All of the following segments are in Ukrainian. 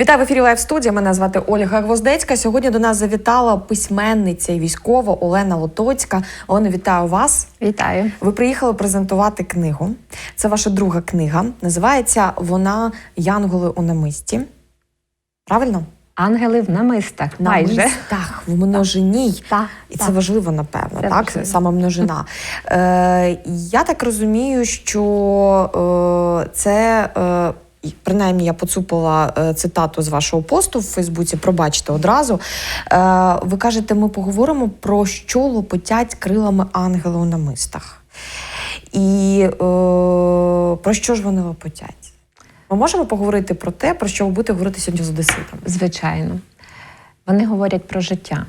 Вітаю в ефірі Лайв студія. Мене звати Ольга Гвоздецька. Сьогодні до нас завітала письменниця і військова Олена Лотоцька. Олена, вітаю вас. Вітаю. Ви приїхали презентувати книгу. Це ваша друга книга. Називається вона Янголи у намисті. Правильно? Ангели в намистах. Майже. Так, в множині. Так, І так. це важливо, напевно, Це так? важливо. Саме множина. Е, я так розумію, що е, це. Е, Принаймні, я поцупила е, цитату з вашого посту в Фейсбуці. Пробачте одразу. Е, ви кажете, ми поговоримо про що лопотять крилами ангели у намистах. І е, про що ж вони лопотять? Ми можемо поговорити про те, про що ви будете говорити сьогодні з одеситами. Звичайно. Вони говорять про життя.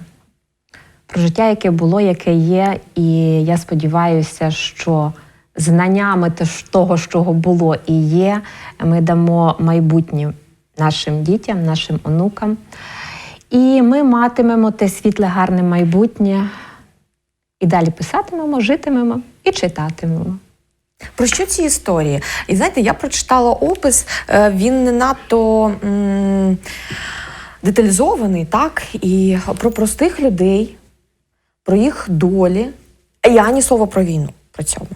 Про життя, яке було, яке є. І я сподіваюся, що знаннями того, що було і є, ми дамо майбутнє нашим дітям, нашим онукам. І ми матимемо те світле, гарне майбутнє. І далі писатимемо, житимемо і читатимемо. Про що ці історії? І знаєте, я прочитала опис, е, він не надто деталізований, так? І про простих людей, про їх долі. І ані слова про війну при цьому.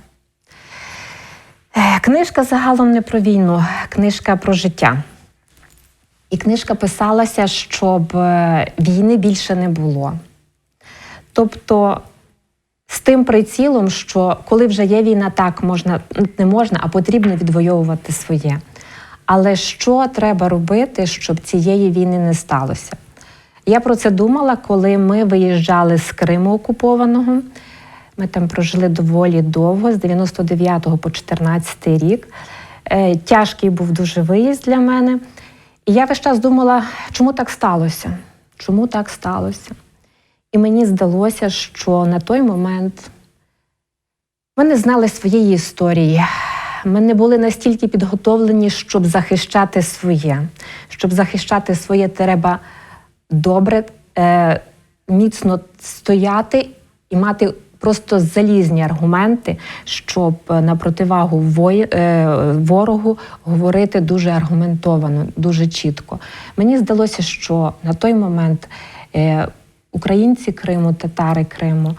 Е, Книжка загалом не про війну, книжка про життя. І книжка писалася, щоб е, війни більше не було. Тобто, з тим прицілом, що коли вже є війна, так можна не можна, а потрібно відвоювати своє. Але що треба робити, щоб цієї війни не сталося? Я про це думала, коли ми виїжджали з Криму окупованого. Ми там прожили доволі довго, з 99 по 14 рік. Е, Тяжкий був дуже виїзд для мене. І я весь час думала, чому так сталося? Чому так сталося? І мені здалося, що на той момент ми не знали своєї історії. Ми не були настільки підготовлені, щоб захищати своє. Щоб захищати своє, треба добре, е, міцно стояти і мати просто залізні аргументи, щоб на противагу е, ворогу говорити дуже аргументовано, дуже чітко. Мені здалося, що на той момент е, українці Криму, татари Криму,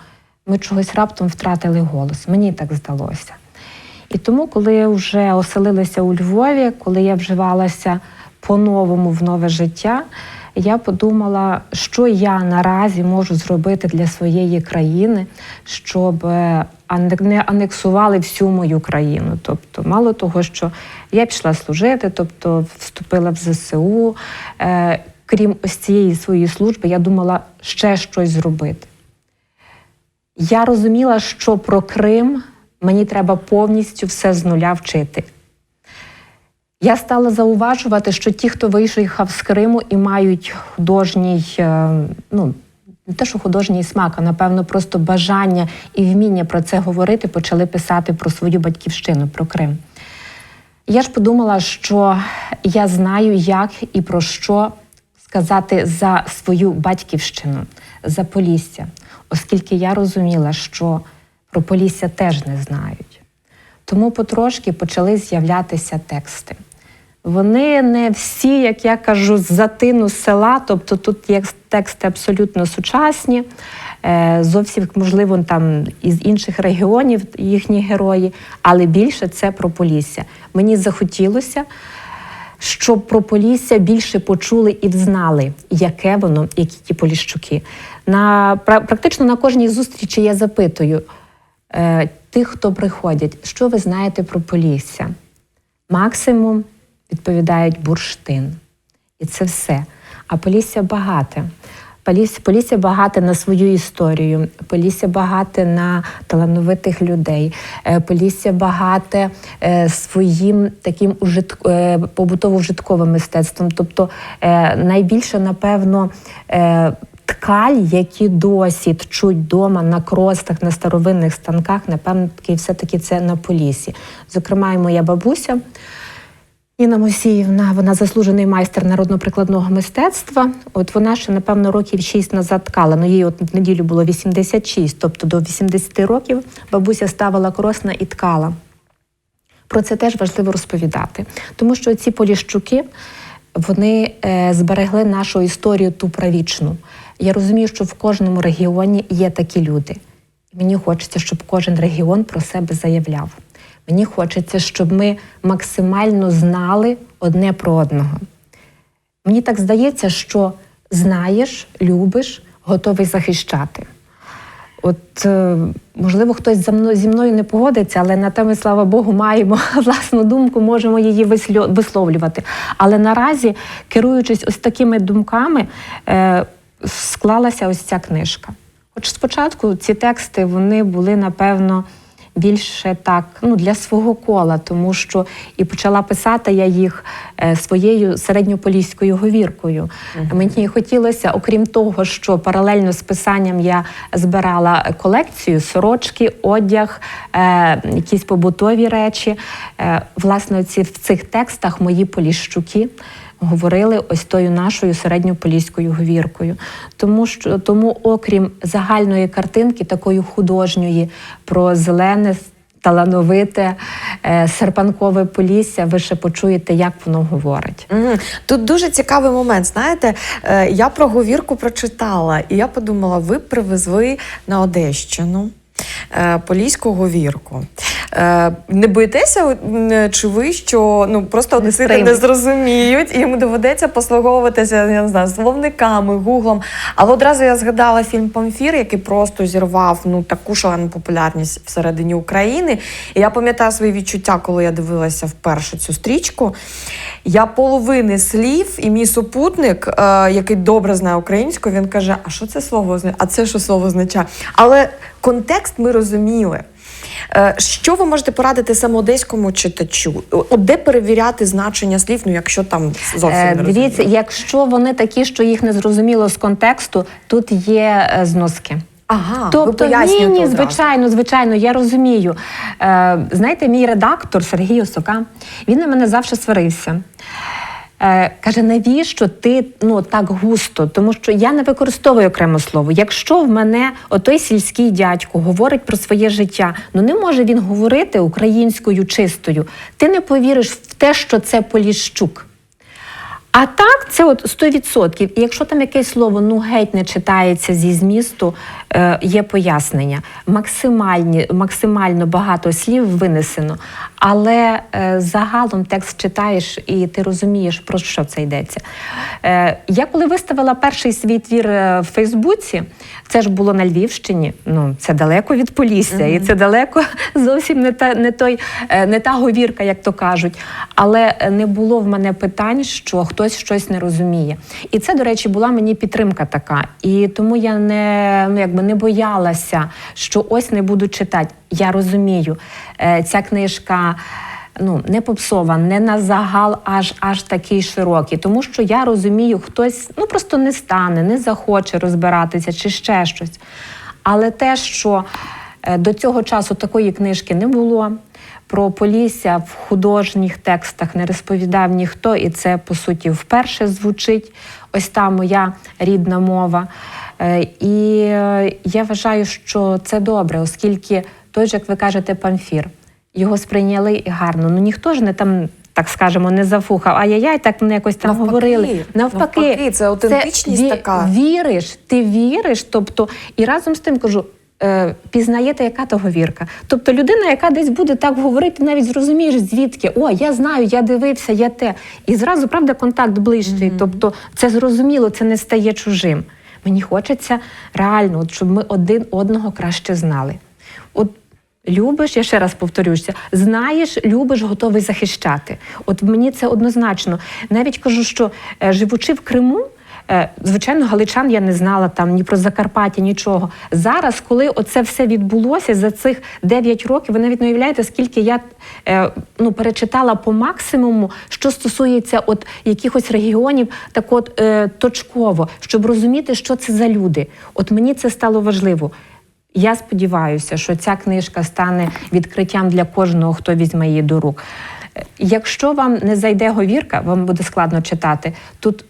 ми чогось раптом втратили голос. Мені так здалося. І тому, коли вже оселилася у Львові, коли я вживалася по-новому в нове життя, я подумала, що я наразі можу зробити для своєї країни, щоб е, не анексували всю мою країну. Тобто, мало того, що я пішла служити, тобто вступила в ЗСУ. Е, Крім ось цієї своєї служби, я думала ще щось зробити. Я розуміла, що про Крим мені треба повністю все з нуля вчити. Я стала зауважувати, що ті, хто виїхав з Криму і мають художній, е, ну не те, що художній смак, а напевно просто бажання і вміння про це говорити, почали писати про свою батьківщину, про Крим. Я ж подумала, що я знаю, як і про що сказати за свою батьківщину, за Полісся, оскільки я розуміла, що про Полісся теж не знають. Тому потрошки почали з'являтися тексти. Вони не всі, як я кажу, з затину села, тобто тут є тексти абсолютно сучасні, е, зовсім, можливо, там із інших регіонів їхні герої, але більше це про Полісся. Мені захотілося, щоб про Полісся більше почули і взнали, яке воно, які ті Поліщуки. На, пра- практично на кожній зустрічі я запитую е, тих, хто приходять, що ви знаєте про Полісся? Максимум відповідають бурштин. І це все. А Полісся багате. Полісся, багате на свою історію, Полісся багате на талановитих людей, Е, Полісся багате е, своїм таким е, побутово-вжитковим мистецтвом. Тобто найбільше, напевно, ткаль, які досі тчуть вдома на кростах, на старовинних станках, напевно, таки все-таки це на Поліссі. Зокрема, і моя бабуся. Ніна Мосіївна, вона заслужений майстер народно-прикладного мистецтва. От вона ще, напевно, років 6 назад ткала. Ну, їй от в неділю було 86, тобто до 80 років бабуся ставила кросна і ткала. Про це теж важливо розповідати. Тому що ці поліщуки вони е, зберегли нашу історію ту правічну. Я розумію, що в кожному регіоні є такі люди. Мені хочеться, щоб кожен регіон про себе заявляв. Мені хочеться, щоб ми максимально знали одне про одного. Мені так здається, що знаєш, любиш, готовий захищати. От, е, можливо, хтось за мною зі мною не погодиться, але на те ми, слава Богу, маємо власну думку, можемо її висловлювати. Але наразі, керуючись ось такими думками, е, склалася ось ця книжка. Хоч спочатку ці тексти вони були, напевно, більше так ну, для свого кола, тому що і почала писати я їх е, своєю середньополіською говіркою. Мені хотілося, окрім того, що паралельно з писанням я збирала колекцію, сорочки, одяг, е, якісь побутові речі. Е, власне, ці, в цих текстах мої поліщуки говорили ось тою нашою середньополіською говіркою. Тому що тому, окрім загальної картинки, такої художньої про зелене. Талановите е, серпанкове полісся, ви ще почуєте, як воно говорить. Тут дуже цікавий момент. Знаєте, е, я про говірку прочитала, і я подумала, ви привезли на Одещину. Е, Поліську говірку. Е, Не боїтеся, чи ви що ну просто одесити не зрозуміють, і їм доведеться послуговуватися, я не знаю, словниками, гуглом. Але одразу я згадала фільм Памфір, який просто зірвав ну таку шалену популярність всередині України. І я пам'ятаю свої відчуття, коли я дивилася вперше цю стрічку. Я половини слів, і мій супутник, е, який добре знає українську, він каже: А що це слово означає? А це що слово означає? Але контекст ми розуміли. Е, Що ви можете порадити саме одеському читачу? От де перевіряти значення слів, ну якщо там зовсім Е, не Дивіться, якщо вони такі, що їх не зрозуміло з контексту, тут є е, зноски. Ага, ви Тобто, ні, ні, звичайно, звичайно, я розумію. Е, знаєте, мій редактор Сергій Осока, він на мене завжди сварився. Е, каже, навіщо ти ну так густо? Тому що я не використовую окремо слово. Якщо в мене отой сільський дядько говорить про своє життя, ну не може він говорити українською чистою. Ти не повіриш в те, що це Поліщук. А так, це от 100%. І якщо там якесь слово ну геть не читається зі змісту, е, є пояснення. Максимальні, максимально багато слів винесено, але е, загалом текст читаєш і ти розумієш, про що це йдеться. Е, я коли виставила перший свій твір е, в Фейсбуці, це ж було на Львівщині. Ну це далеко від Полісся, і це далеко зовсім не та не той, не та говірка, як то кажуть. Але не було в мене питань, що хтось щось не розуміє. І це, до речі, була мені підтримка така. І тому я не ну якби не боялася, що ось не буду читати. Я розумію, ця книжка. Ну, не попсова, не на загал, аж аж такий широкий. Тому що я розумію, хтось ну просто не стане, не захоче розбиратися чи ще щось. Але те, що е, до цього часу такої книжки не було, про Полісся в художніх текстах не розповідав ніхто, і це по суті вперше звучить. Ось та моя рідна мова. Е, І е, я вважаю, що це добре, оскільки той як ви кажете, памфір. Його сприйняли і гарно. Ну ніхто ж не там, так скажемо, не зафухав. Ай-яй-яй, так мене якось там Навпаки, говорили. навпаки, це аутентичність така. Віриш, ти віриш. Тобто, і разом з тим кажу. е, Пізнаєте, яка то говірка. Тобто людина, яка десь буде так говорити, навіть зрозумієш, звідки о, я знаю, я дивився, я те. І зразу, правда, контакт ближчий. Тобто, це зрозуміло, це не стає чужим. Мені хочеться реально, щоб ми один одного краще знали. Любиш, я ще раз повторюся, знаєш, любиш, готовий захищати. От мені це однозначно. Навіть кажу, що е, живучи в Криму, е, звичайно, галичан я не знала там ні про Закарпаття, нічого. Зараз, коли оце все відбулося за цих 9 років, ви навіть не уявляєте, скільки я е, ну, перечитала по максимуму, що стосується от якихось регіонів, так от точково, щоб розуміти, що це за люди. От мені це стало важливо. Я сподіваюся, що ця книжка стане відкриттям для кожного, хто візьме її до рук. Е, Якщо вам не зайде говірка, вам буде складно читати. Тут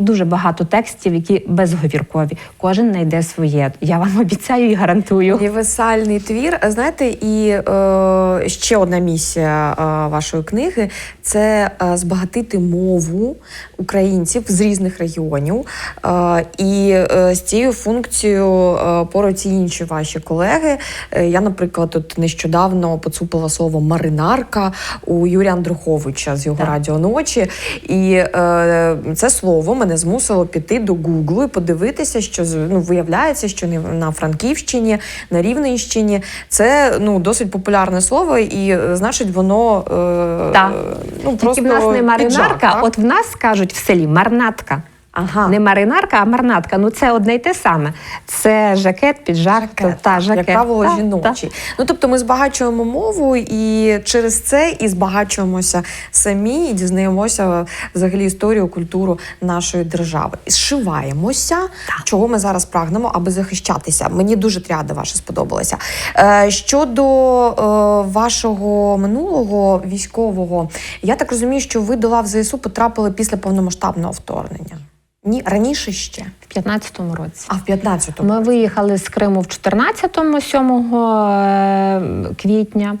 дуже багато текстів, які безговіркові. Кожен знайде своє. Я вам обіцяю і гарантую. Універсальний твір. Знаєте, і е, ще одна місія е, вашої книги це е, збагатити мову українців з різних регіонів. Е, і е, з цією функцією е, поруч інші ваші колеги. Е, я, наприклад, от нещодавно поцупила слово маринарка у Юрія Андруховича з його Так. радіо ночі. І е, це слово мене змусило піти до Гуглу і подивитися, що ну, виявляється, що на Франківщині, на Рівненщині це ну досить популярне слово, і е, значить воно е, да. ну просто Тільки в нас не маринарка, Піджар, от в нас кажуть в селі марнатка. Ага. Не маринарка, а марнатка. Ну це одне й те саме. Це жакет, піджак, Жакет, та жакет. як правило, Та, жіночий. Ну тобто ми збагачуємо мову, і через це і збагачуємося самі, і дізнаємося взагалі історію, культуру нашої держави. І зшиваємося, чого ми зараз прагнемо, аби захищатися. Мені дуже тріада ваша сподобалася. Е, щодо е, вашого минулого військового, я так розумію, що ви до лав ЗСУ потрапили після повномасштабного вторгнення. Ні, раніше ще, В 15-му році. а в 15-му. Ми виїхали з Криму в 14-му, 7 е, квітня.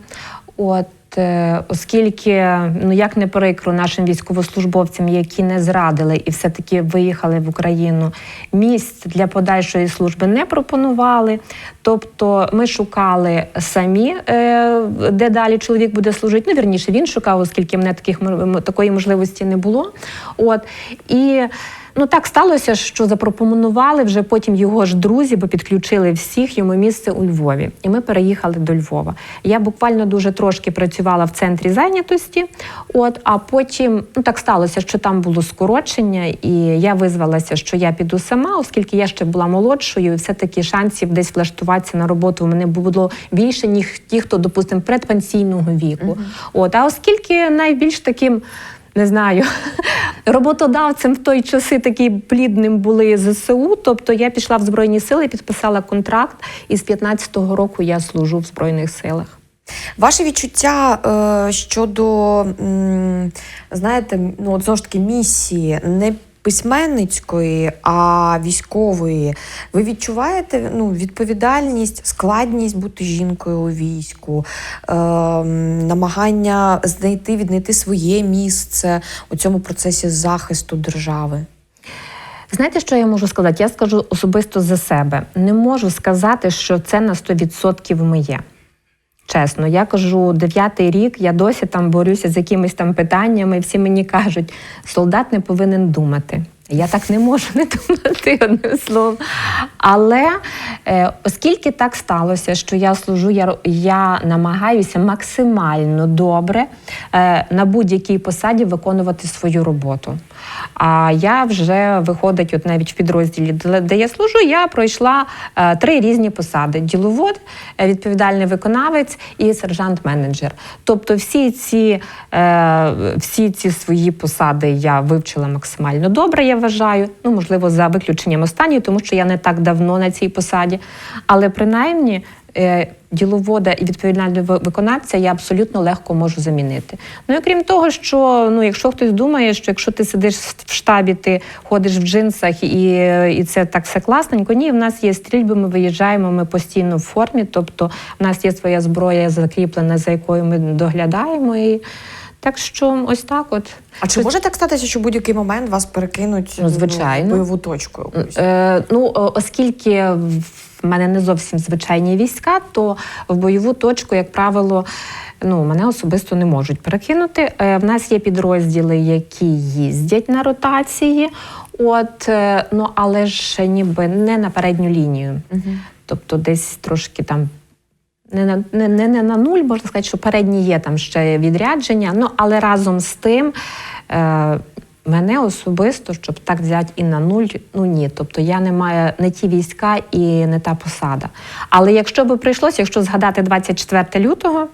От, е, оскільки, ну як не прикро нашим військовослужбовцям, які не зрадили і все-таки виїхали в Україну, місць для подальшої служби не пропонували. Тобто ми шукали самі, е, де далі чоловік буде служити. Ну, вірніше, він шукав, оскільки мене таких такої можливості не було. От і Ну так сталося, що запропонували вже потім його ж друзі, бо підключили всіх йому місце у Львові. І ми переїхали до Львова. Я буквально дуже трошки працювала в центрі зайнятості. От, а потім ну так сталося, що там було скорочення, і я визвалася, що я піду сама, оскільки я ще була молодшою, і все-таки шансів десь влаштуватися на роботу у мене було більше, ніж ті, хто, допустимо, предпенсійного віку. От, а оскільки найбільш таким. Не знаю, роботодавцем в той часи такі плідним були ЗСУ. Тобто я пішла в Збройні сили, підписала контракт, і з 15-го року я служу в Збройних силах. Ваше відчуття е, щодо, знаєте, ну от знову ж таки місії не письменницької, а військової. Ви відчуваєте ну, відповідальність, складність бути жінкою у війську, е, намагання знайти, віднайти своє місце у цьому процесі захисту держави? Знаєте, що я можу сказати? Я скажу особисто за себе. Не можу сказати, що це на 100% моє. Чесно, я кажу, дев'ятий рік я досі там борюся з якимись там питаннями. Всі мені кажуть, солдат не повинен думати. Я так не можу не думати одним словом. Але е, оскільки так сталося, що я служу, я, я намагаюся максимально добре е, на будь-якій посаді виконувати свою роботу. А я вже виходить, от навіть в підрозділі, де я служу, я пройшла е, три різні посади: діловод, е, відповідальний виконавець і сержант-менеджер. Тобто, всі ці, е, всі ці свої посади я вивчила максимально добре, я вважаю. Ну, можливо, за виключенням останньої, тому що я не так давно на цій посаді. Але принаймні. Е, Діловода і відповідального ви- виконавця я абсолютно легко можу замінити. Ну і крім того, що ну, якщо хтось думає, що якщо ти сидиш в штабі, ти ходиш в джинсах і, і це так все класненько. Ні, в нас є стрільби, ми виїжджаємо, ми постійно в формі. Тобто в нас є своя зброя закріплена, за якою ми доглядаємо. І так що ось так, от А чи може так статися, що в будь-який момент вас перекинуть Ну, звичайно. в бойову точку? якусь? Е, ну, оскільки в мене не зовсім звичайні війська, то в бойову точку, як правило, ну, мене особисто не можуть перекинути. Е, в нас є підрозділи, які їздять на ротації, от, е, ну, але ж ніби не на передню лінію. Тобто десь трошки там. Не на, не, не, не на нуль, можна сказати, що передні є там ще відрядження. Ну, але разом з тим е, мене особисто, щоб так взяти і на нуль, ну ні. Тобто я не маю не ті війська і не та посада. Але якщо би прийшлося, якщо згадати 24 лютого,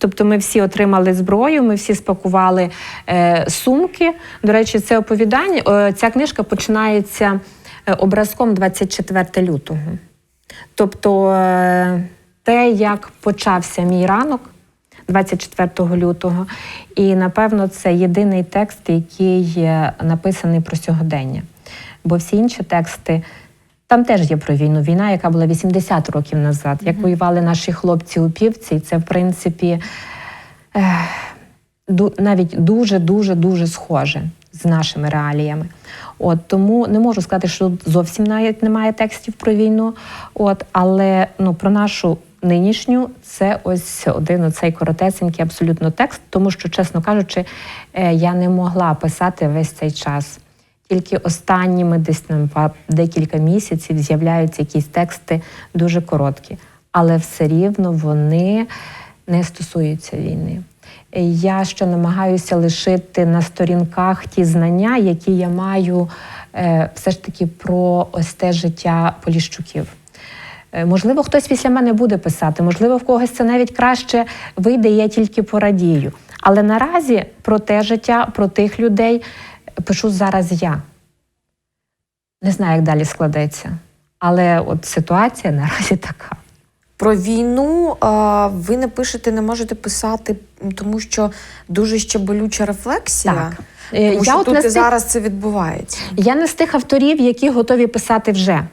Тобто ми всі отримали зброю, ми всі спакували е, сумки. До речі, це оповідання. е, ця книжка починається е, образком 24 лютого. Тобто е, те, як почався мій ранок 24 лютого, і напевно це єдиний текст, який написаний про сьогодення. Бо всі інші тексти. Там теж є про війну. Війна, яка була 80 років назад, як воювали наші хлопці у півці, і це в принципі навіть дуже, дуже, дуже схоже з нашими реаліями. От тому не можу сказати, що зовсім навіть немає текстів про війну. От, але ну про нашу нинішню це ось один оцей коротесенький абсолютно текст, тому що, чесно кажучи, е, я не могла писати весь цей час. Тільки останніми десь там декілька місяців з'являються якісь тексти дуже короткі, але все рівно вони не стосуються війни. Е, Я ще намагаюся лишити на сторінках ті знання, які я маю е, все ж таки про ось те життя Поліщуків. Е, Можливо, хтось після мене буде писати, можливо, в когось це навіть краще вийде, і я тільки порадію. Але наразі про те життя, про тих людей пишу зараз я. Не знаю, як далі складеться. Але от ситуація наразі така. Про війну ви не пишете, не можете писати, тому що дуже ще болюча рефлексія. Так. Е, Тому я що от тут і тих- зараз це відбувається. Я не з тих авторів, які готові писати вже.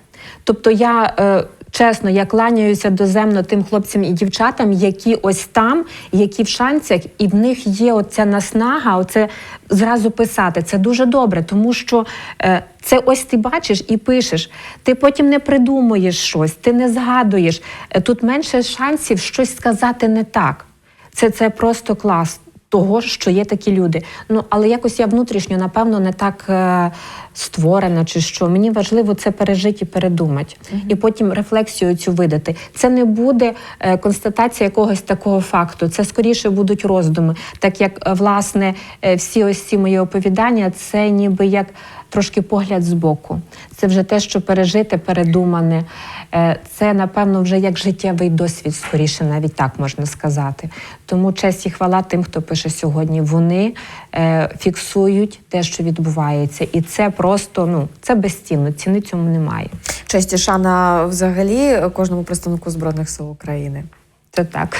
Тобто, я е, чесно, я кланяюся доземно тим хлопцям і дівчатам, які ось там, які в шанцях, і в них є оця наснага, оце зразу писати. Це дуже добре, тому що е, це ось ти бачиш і пишеш. Ти потім не придумуєш щось, ти не згадуєш. Е, Тут менше шансів щось сказати не так. Це, це просто клас того, що є такі люди. Ну але якось я внутрішньо, напевно, не так е, створена, чи що. Мені важливо це пережити і передумати, і потім рефлексію цю видати. Це не буде е, констатація якогось такого факту. Це скоріше будуть роздуми. Так як е, власне е, всі ось ці мої оповідання, це ніби як. Трошки погляд збоку. Це вже те, що пережите, передумане. Е, Це, напевно, вже як життєвий досвід, скоріше, навіть так можна сказати. Тому честь і хвала тим, хто пише сьогодні. Вони е, фіксують те, що відбувається. І це просто ну, це безцінно, ціни цьому немає. Честь і шана взагалі кожному представнику Збройних сил України. Це так.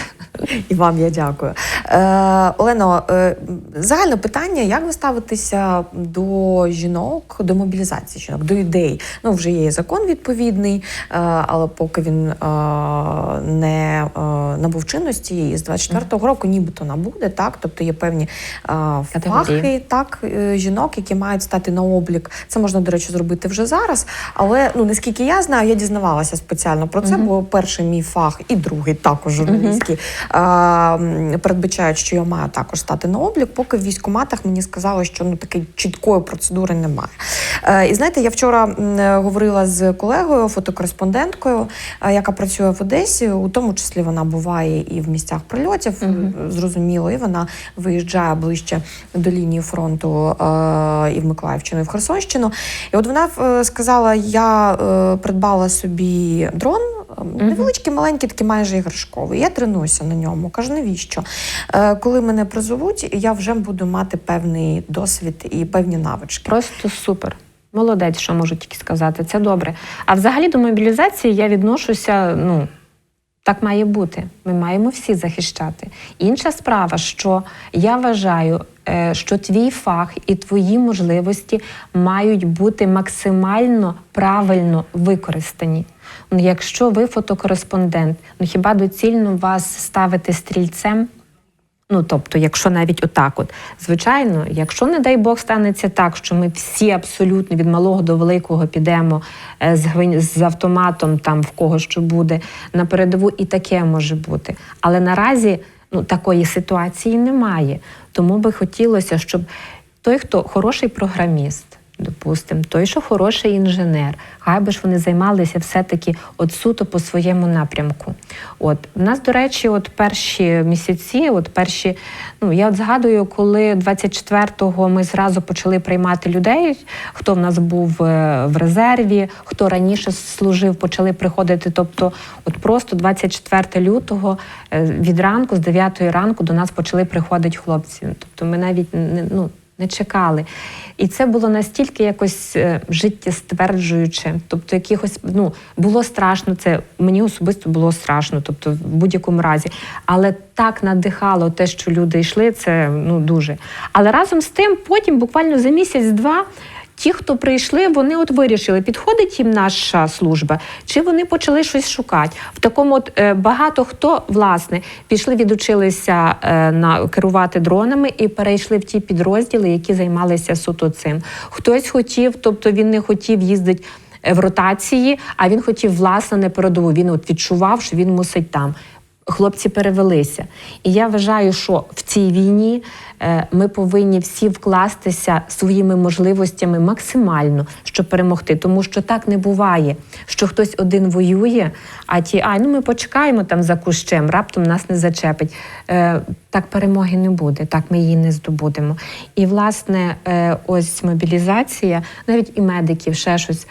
І вам я дякую. Е, Олено, е, загальне питання: як ви ставитеся до жінок, до мобілізації жінок, до ідей? Ну, вже є закон відповідний, е, але поки він е, не е, набув чинності, і з 24-го року нібито набуде, так? Тобто є певні е, фахи, так, е, жінок, які мають стати на облік. Це можна, до речі, зробити вже зараз. Але ну наскільки я знаю, я дізнавалася спеціально про це, бо перший мій фах і другий також журналістський е, м, передбачають, що я маю також стати на облік. Поки в військкоматах мені сказали, що ну такої чіткої процедури немає. Е, і знаєте, я вчора говорила з колегою, фотокореспонденткою, е, яка працює в Одесі. У тому числі вона буває і в місцях прильотів, е, зрозуміло, і вона виїжджає ближче до лінії фронту е, і в Миколаївщину, і в Херсонщину. І от вона сказала: я придбала собі дрон. Е, Невеличкий, маленький, такий майже іграшковий. Я тренуюся на ньому. Кажу, навіщо? Е, коли мене призовуть, я вже буду мати певний досвід і певні навички. Просто супер. Молодець, що можу тільки сказати. Це добре. А взагалі до мобілізації я відношуся, ну. Так має бути. Ми маємо всі захищати. Інша справа, що я вважаю, е, що твій фах і твої можливості мають бути максимально правильно використані. Ну, Якщо ви фотокореспондент, ну хіба доцільно вас ставити стрільцем? Ну, тобто, якщо навіть отак, от звичайно, якщо не дай Бог станеться так, що ми всі абсолютно від малого до великого підемо е, з, з автоматом, там в кого що буде на передову, і таке може бути. Але наразі ну такої ситуації немає. Тому би хотілося, щоб той, хто хороший програміст. Допустимо, той, що хороший інженер, хай би ж вони займалися все-таки от суто по своєму напрямку. От в нас, до речі, от перші місяці, от перші, ну я от згадую, коли 24-го ми зразу почали приймати людей, хто в нас був е, в резерві, хто раніше служив, почали приходити. Тобто, от просто 24 лютого е, від ранку, з 9 ранку, до нас почали приходити хлопці. Тобто, ми навіть не ну не чекали. І це було настільки якось е, життєстверджуюче. Тобто, якихось ну було страшно. Це мені особисто було страшно, тобто в будь-якому разі. Але так надихало те, що люди йшли, це ну дуже. Але разом з тим, потім, буквально за місяць-два. Ті, хто прийшли, вони от вирішили, підходить їм наша служба, чи вони почали щось шукати. В такому от е, багато хто власне пішли, відучилися е, на керувати дронами і перейшли в ті підрозділи, які займалися суто цим. Хтось хотів, тобто він не хотів їздити е, в ротації, а він хотів власне на передову. Він от відчував, що він мусить там. Хлопці перевелися. І я вважаю, що в цій війні е, ми повинні всі вкластися своїми можливостями максимально, щоб перемогти. Тому що так не буває, що хтось один воює, а ті, ай, ну ми почекаємо там за кущем, раптом нас не зачепить. Е, Так перемоги не буде, так ми її не здобудемо. І, власне, е, ось мобілізація, навіть і медиків, ще щось.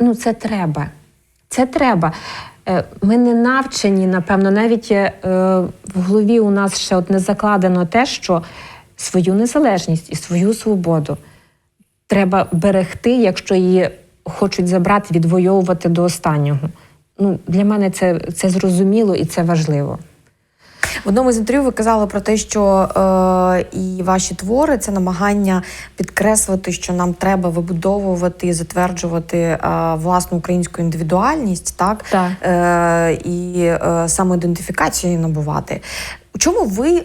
Ну, це треба. Це треба. Е, Ми не навчені, напевно, навіть е, в голові у нас ще от не закладено те, що свою незалежність і свою свободу треба берегти, якщо її хочуть забрати, відвоювати до останнього. Ну, для мене це, це зрозуміло і це важливо. В одному з інтерв'ю ви казали про те, що е, і ваші твори це намагання підкреслити, що нам треба вибудовувати і затверджувати е, власну українську індивідуальність, так, Так. Е, і е, самоідентифікацію набувати. У чому ви е,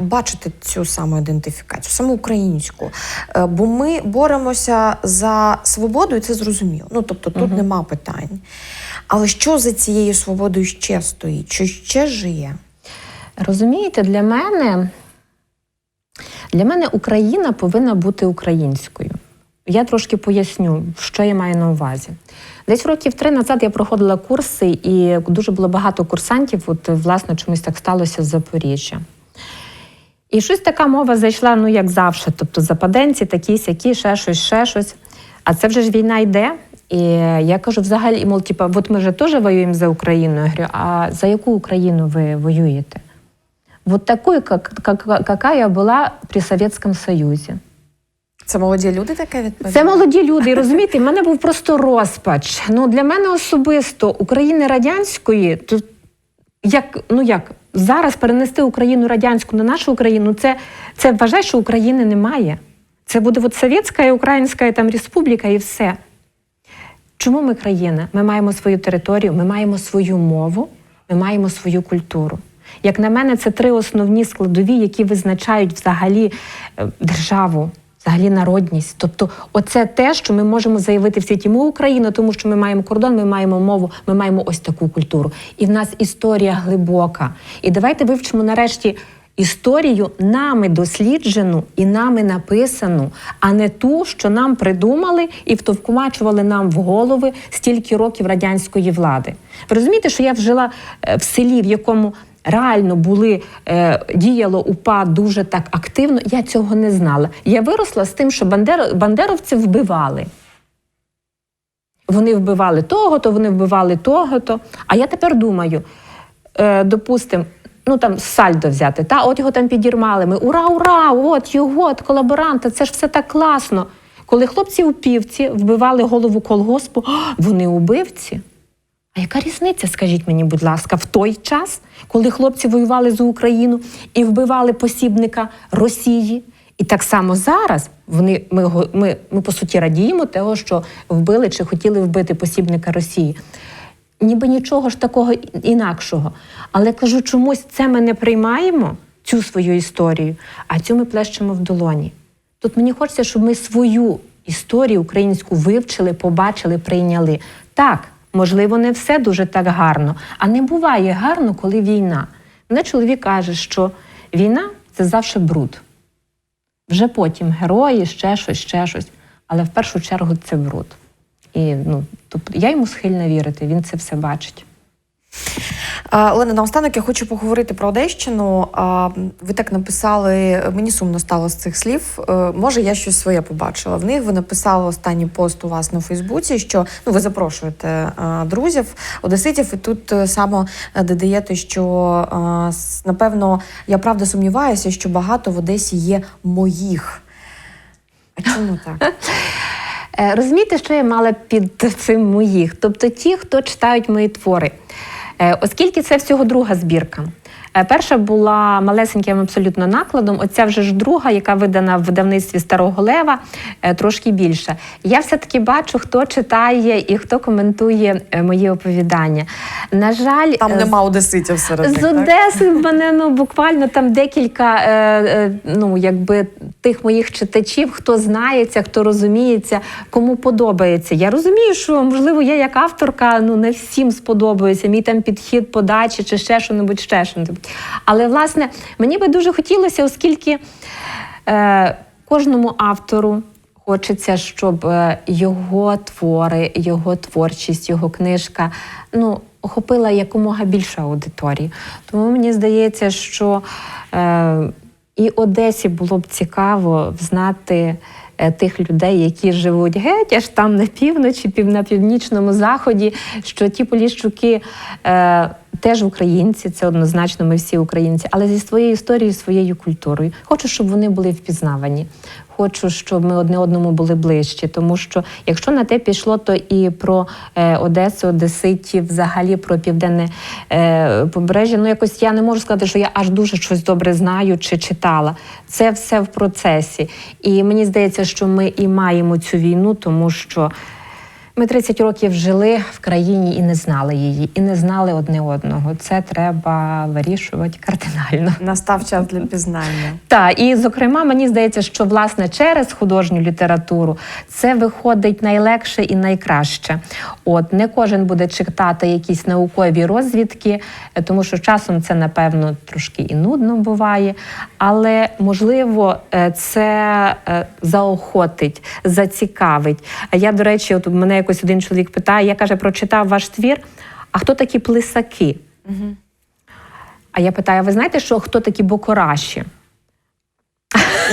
бачите цю самоідентифікацію, саме українську? Е, бо ми боремося за свободу, і це зрозуміло. Ну тобто тут нема питань. Але що за цією свободою ще стоїть? Що ще жиє? Розумієте, для мене, для мене Україна повинна бути українською. Я трошки поясню, що я маю на увазі. Десь років три назад я проходила курси, і дуже було багато курсантів. От, власне, чомусь так сталося з Запоріжжя. І щось така мова зайшла, ну як завжди. Тобто западенці, такі, сякі, ще щось, ще щось. А це вже ж війна йде. І я кажу, взагалі, мол, типа, от ми вже теж воюємо за Україну. Я говорю, а за яку Україну ви воюєте? Вот такой, как, как, какая була при Совєтському Союзі. Це молоді люди таке відповідають? Це молоді люди, і розумієте, в мене був просто розпач. Ну, для мене особисто України радянської, то як, ну як, зараз перенести Україну радянську на нашу Україну, це, це вважає, що України немає. Це буде от Совєтська і Українська там республіка і все. Чому ми країна? Ми маємо свою територію, ми маємо свою мову, ми маємо свою культуру. Як на мене, це три основні складові, які визначають взагалі е, державу, взагалі народність. Тобто, оце те, що ми можемо заявити в світі. Ми Україна, тому що ми маємо кордон, ми маємо мову, ми маємо ось таку культуру. І в нас історія глибока. І давайте вивчимо нарешті. Історію нами досліджену і нами написану, а не ту, що нам придумали і втовкумачували нам в голови стільки років радянської влади. Ви розумієте, що я вжила е, в селі, в якому реально були е, діяло УПА дуже так активно. Я цього не знала. Я виросла з тим, що бандер, бандеровців вбивали. Вони вбивали того, то вони вбивали того, то. А я тепер думаю, е, допустимо, ну там сальдо взяти, та от його там підірмали. Ми ура, ура! От його, от колаборанта, це ж все так класно. Коли хлопці у півці вбивали голову колгоспу, вони убивці. А яка різниця, скажіть мені, будь ласка, в той час, коли хлопці воювали за Україну і вбивали посібника Росії? І так само зараз вони, ми, ми, ми по суті радіємо того, що вбили чи хотіли вбити посібника Росії. Ніби нічого ж такого інакшого. Але кажу, чомусь це ми не приймаємо, цю свою історію, а цю ми плещемо в долоні. Тут мені хочеться, щоб ми свою історію українську вивчили, побачили, прийняли. Так, можливо, не все дуже так гарно, а не буває гарно, коли війна. Мене чоловік каже, що війна це завжди бруд. Вже потім герої, ще щось, ще щось. Але в першу чергу це бруд. І ну, тобто я йому схильна вірити, він це все бачить. Олена, наостанок я хочу поговорити про Одещину. Ви так написали, мені сумно стало з цих слів. Е, Може, я щось своє побачила. В них ви написали останній пост у вас на Фейсбуці, що ну ви запрошуєте друзів, одеситів, і тут е, само е, додаєте, що напевно я правда сумніваюся, що багато в Одесі є моїх. А чому так? Розумієте, що я мала під цим моїх? Тобто ті, хто читають мої твори. Е, Оскільки це всього друга збірка. Е, Перша була малесеньким абсолютно накладом. Оця вже ж друга, яка видана в видавництві Старого Лева, е, трошки більше. Я все-таки бачу, хто читає і хто коментує е, мої оповідання. На жаль, Там нема одеситів серед них, з? Одеси в мене ну буквально там декілька ну якби тих моїх читачів, хто знається, хто розуміється, кому подобається. Я розумію, що можливо я як авторка ну не всім сподобаюся. Мій там підхід подачі чи ще що-небудь, ще що-небудь. Але власне мені би дуже хотілося, оскільки е, кожному автору. Хочеться, щоб е, його твори, його творчість, його книжка ну, охопила якомога більше аудиторії. Тому мені здається, що е, і Одесі було б цікаво знати е, тих людей, які живуть геть аж там на півночі, пів на північному заході, що ті поліщуки. Е, Теж українці, це однозначно, ми всі українці, але зі своєю історією, своєю культурою. Хочу, щоб вони були впізнавані. Хочу, щоб ми одне одному були ближчі. Тому що якщо на те пішло, то і про е, Одесу, Одеситів, взагалі про південне е, побережжя. Ну якось я не можу сказати, що я аж дуже щось добре знаю чи читала. Це все в процесі. І мені здається, що ми і маємо цю війну, тому що. Ми 30 років жили в країні і не знали її, і не знали одне одного. Це треба вирішувати кардинально. Настав час для пізнання. Так, і зокрема, мені здається, що власне через художню літературу це виходить найлегше і найкраще. От не кожен буде читати якісь наукові розвідки, е, тому що часом це напевно трошки і нудно буває. Але можливо, е, це е, заохотить, зацікавить. Я, до речі, от мене якось один чоловік питає: я каже, прочитав ваш твір. А хто такі плисаки? А я питаю: ви знаєте, що хто такі бокораші?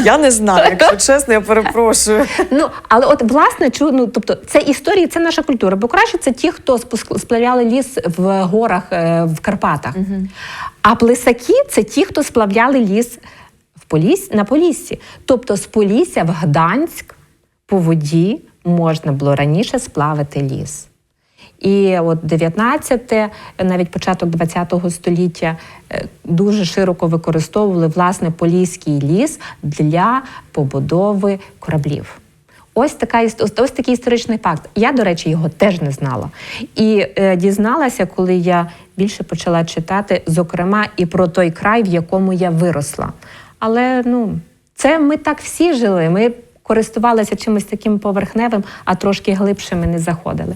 Я не знаю, якщо чесно, я перепрошую. Ну, але от власне чу, ну, тобто це історії, це наша культура. Бо краще це ті, хто сплавляли ліс в горах е, в Карпатах. А плесаки це ті, хто сплавляли ліс в Поліс, на Поліссі. Тобто з Полісся в Гданськ по воді можна було раніше сплавити ліс. І от 19, навіть початок 20 століття е, дуже широко використовували власне поліський ліс для побудови кораблів. Ось така ось такий історичний факт. Я, до речі, його теж не знала. І е, дізналася, коли я більше почала читати, зокрема, і про той край, в якому я виросла. Але ну, це ми так всі жили. Ми користувалися чимось таким поверхневим, а трошки глибше ми не заходили.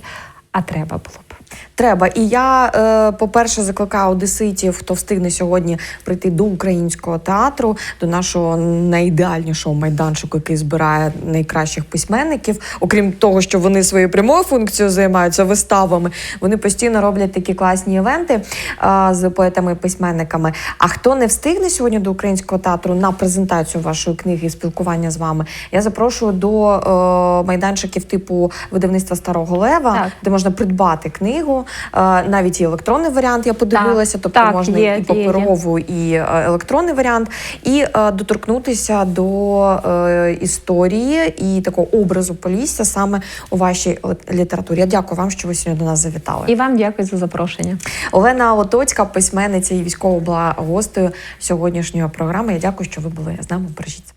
А треба було б. Треба. І я, е, по-перше, закликаю одеситів, хто встигне сьогодні прийти до українського театру, до нашого найідеальнішого майданчику, який збирає найкращих письменників. Окрім того, що вони своєю прямою функцією займаються виставами, вони постійно роблять такі класні івенти е, з поетами і письменниками. А хто не встигне сьогодні до українського театру на презентацію вашої книги і спілкування з вами, я запрошую до е, майданчиків типу видавництва Старого Лева, Так. де можна придбати книгу. Навіть і електронний варіант я подивилася, тобто так, можна є, і є, є. і е, електронний варіант, і е, доторкнутися до е, історії і такого образу Полісся саме у вашій літературі. Я дякую вам, що ви сьогодні до нас завітали. І вам дякую за запрошення. Олена Лотоцька, письменниця і військова була гостею сьогоднішньої програми. Я дякую, що ви були з нами. Бережіть.